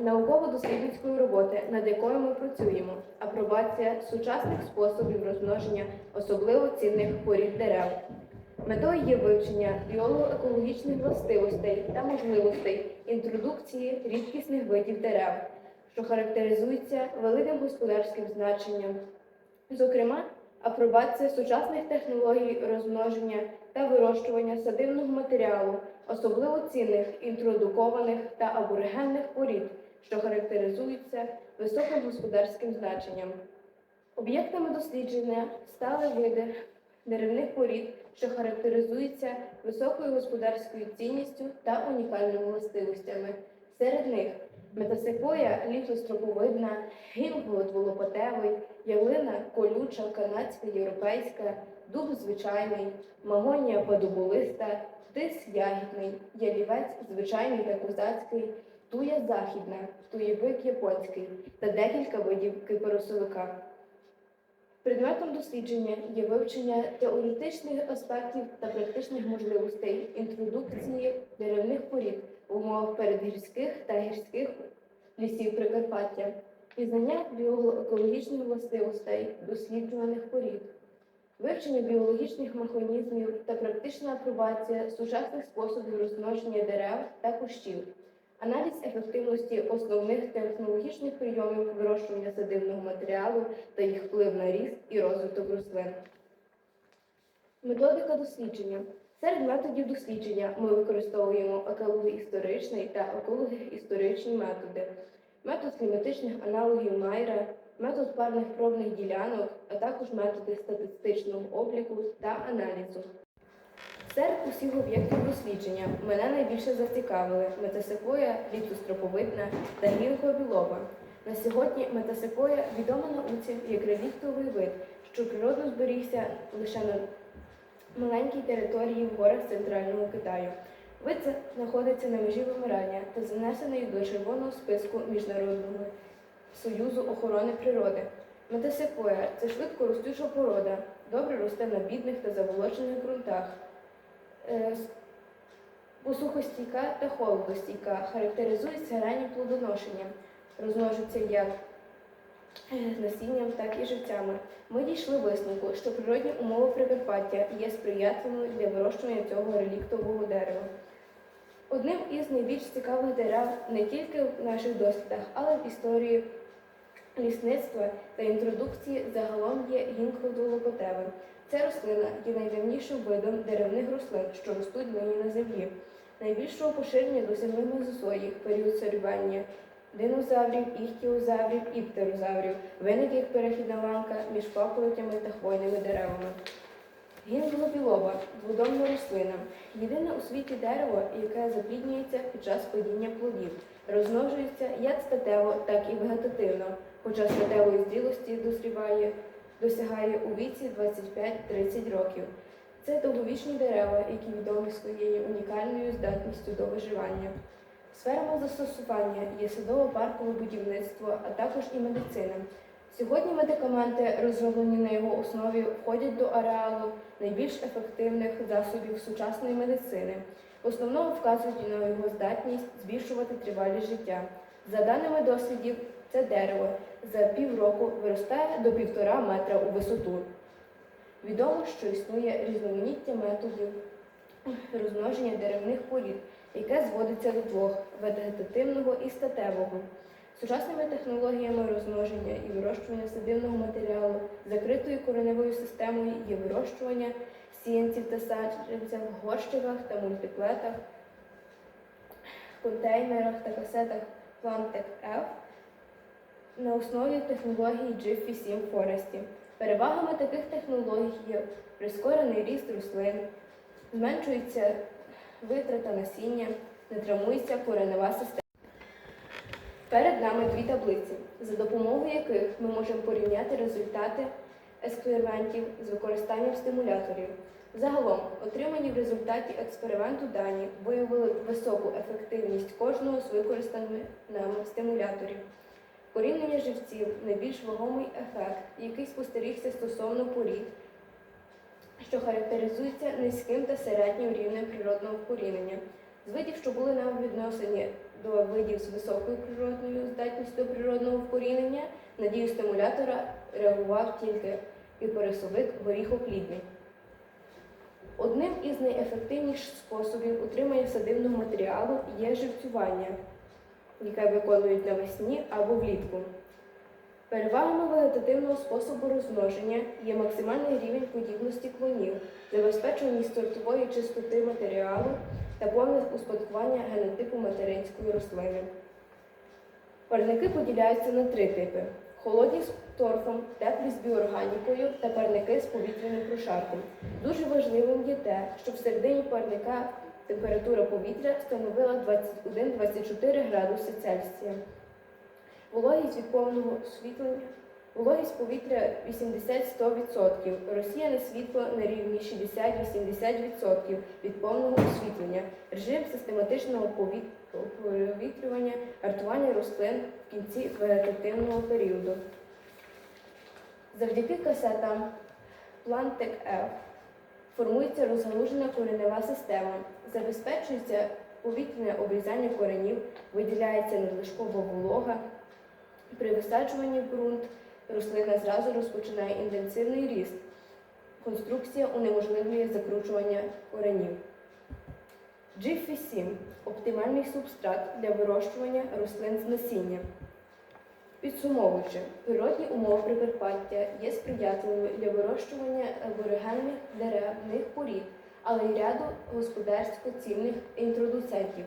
науково-дослідницької роботи, над якою ми працюємо, апробація сучасних способів розмноження особливо цінних порід дерев. Метою є вивчення біолого-екологічних властивостей та можливостей інтродукції рідкісних видів дерев, що характеризуються великим господарським значенням, зокрема, апробація сучасних технологій розмноження та вирощування садивного матеріалу, особливо цінних інтродукованих та аборигенних порід, що характеризуються високим господарським значенням. Об'єктами дослідження стали види деревних порід, що характеризуються високою господарською цінністю та унікальними властивостями. Серед них метасекоя лісостроповидна, гінголод волопотевий, ялина колюча, канадська, європейська, дуб звичайний, магонія подоболиста, тис ягідний, ялівець звичайний та козацький, туя західна, туєвик японський та декілька видів кипаросовика. Предметом дослідження є вивчення теоретичних аспектів та практичних можливостей інтродукції деревних порід в умовах передгірських та гірських лісів Прикарпаття, пізнання біологічних властивостей досліджуваних порід, вивчення біологічних механізмів та практична апробація сучасних способів розмноження дерев та кущів, аналіз ефективності основних технологічних прийомів вирощування садивного матеріалу та їх вплив на ріст і розвиток рослин. Методика дослідження. Серед методів дослідження ми використовуємо екологоісторичний та екологоісторичні методи, метод кліматичних аналогів Майера, метод парних пробних ділянок, а також методи статистичного обліку та аналізу. Серед усіх об'єктів дослідження мене найбільше зацікавили метасекоя літостроповидна та гінкобілова. На сьогодні метасекоя відома науці як реліктовий вид, що природно зберігся лише на маленькій території в горах центрального Китаю. Вид знаходиться на межі вимирання та занесений до червоного списку Міжнародного союзу охорони природи. Метасекоя це швидко ростуча порода, добре росте на бідних та заволочених ґрунтах. Е, Посухостійка та холодостійка характеризується раннім плодоношенням, розмножиться як е, насінням, так і живцями. Ми дійшли висновку, що природні умови Прикарпаття є сприятливими для вирощування цього реліктового дерева. Одним із найбільш цікавих дерев не тільки в наших дослідах, але й в історії лісництва та інтродукції загалом є гінкодолопотеве. Ця рослина є найдавнішим видом деревних рослин, що ростуть нині на землі. Найбільшого поширення досягли мезосої, період царювання динозаврів, іхтіозаврів і птерозаврів, виник як перехідна ланка між папоротями та хвойними деревами. Гінглобілова дводомна рослина. Єдине у світі дерево, яке запліднюється під час падіння плодів. Розмножується як статево, так і вегетативно, хоча статевої зрілості дозріває, досягає у віці 25-30 років. Це довговічні дерева, які відомі своєю унікальною здатністю до виживання. Сферами застосування є садово-паркове будівництво, а також і медицина. Сьогодні медикаменти, розроблені на його основі, входять до ареалу найбільш ефективних засобів сучасної медицини. В основному вказують на його здатність збільшувати тривалість життя. За даними дослідів, це дерево за півроку виростає до півтора метра у висоту. Відомо, що існує різноманіття методів розмноження деревних порід, яке зводиться до двох вегетативного і статевого. Сучасними технологіями розмноження і вирощування садивного матеріалу закритою кореневою системою є вирощування сіянців та саджанців в горщиках та мультиплетах, контейнерах та касетах Plantec F на основі технології GFI7 Forest. Перевагами таких технологій є прискорений ріст рослин, зменшується витрата насіння, не травмується коренева система. Перед нами дві таблиці, за допомогою яких ми можемо порівняти результати експериментів з використанням стимуляторів. Загалом, отримані в результаті експерименту дані виявили високу ефективність кожного з використаних нами стимуляторів. Порівняння живців найбільш вагомий ефект, який спостерігся стосовно порід, що характеризується низьким та середнім рівнем природного вкорінення. З видів, що були нам відносені до видів з високою природною здатністю до природного вкорінення, на дію стимулятора реагував тільки піпересовик горіхоплідний. Одним із найефективніших способів утримання садивного матеріалу є живцювання, яке виконують навесні або влітку. Перевагами вегетативного способу розмноження є максимальний рівень подібності клонів, забезпеченість сортової чистоти матеріалу та повне успадкування генотипу материнської рослини. Парники поділяються на три типи: холодні з торфом, теплі з біорганікою та парники з повітряним прошарком. Дуже важливим є те, що всередині парника температура повітря становила 21-24 градуси Цельсія. Вологість від повного освітлення. Вологість повітря 80-100%. Розсіяне світло на рівні 60-80% від повного освітлення. Режим систематичного повіт- провітрювання, артування рослин в кінці вегетативного періоду. Завдяки касетам Plantec F формується розгалужена коренева система, забезпечується повітряне обрізання коренів, виділяється надлишкова волога. При висаджуванні в ґрунт рослина зразу розпочинає інтенсивний ріст. Конструкція унеможливлює закручування коренів. Jiffy 7 оптимальний субстрат для вирощування рослин з насіння. Підсумовуючи, природні умови Прикарпаття є сприятливими для вирощування аборигенних деревних порід, але й ряду господарсько цінних інтродуцентів.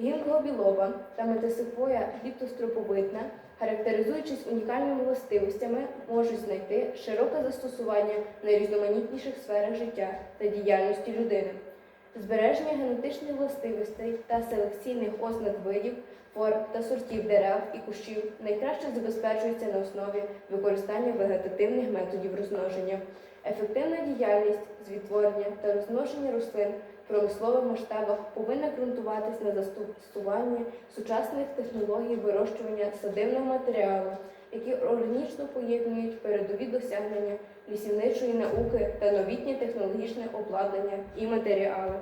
Гінго-білова та метасифоя ліптостроповидна, характеризуючись унікальними властивостями, можуть знайти широке застосування в найрізноманітніших сферах життя та діяльності людини. Збереження генетичних властивостей та селекційних ознак видів, форм та сортів дерев і кущів найкраще забезпечується на основі використання вегетативних методів розмноження. Ефективна діяльність з відтворення та розмноження рослин в промислових масштабах повинна ґрунтуватись на застосуванні сучасних технологій вирощування садивного матеріалу, які органічно поєднують передові досягнення лісівничої науки та новітнє технологічне обладнання і матеріали.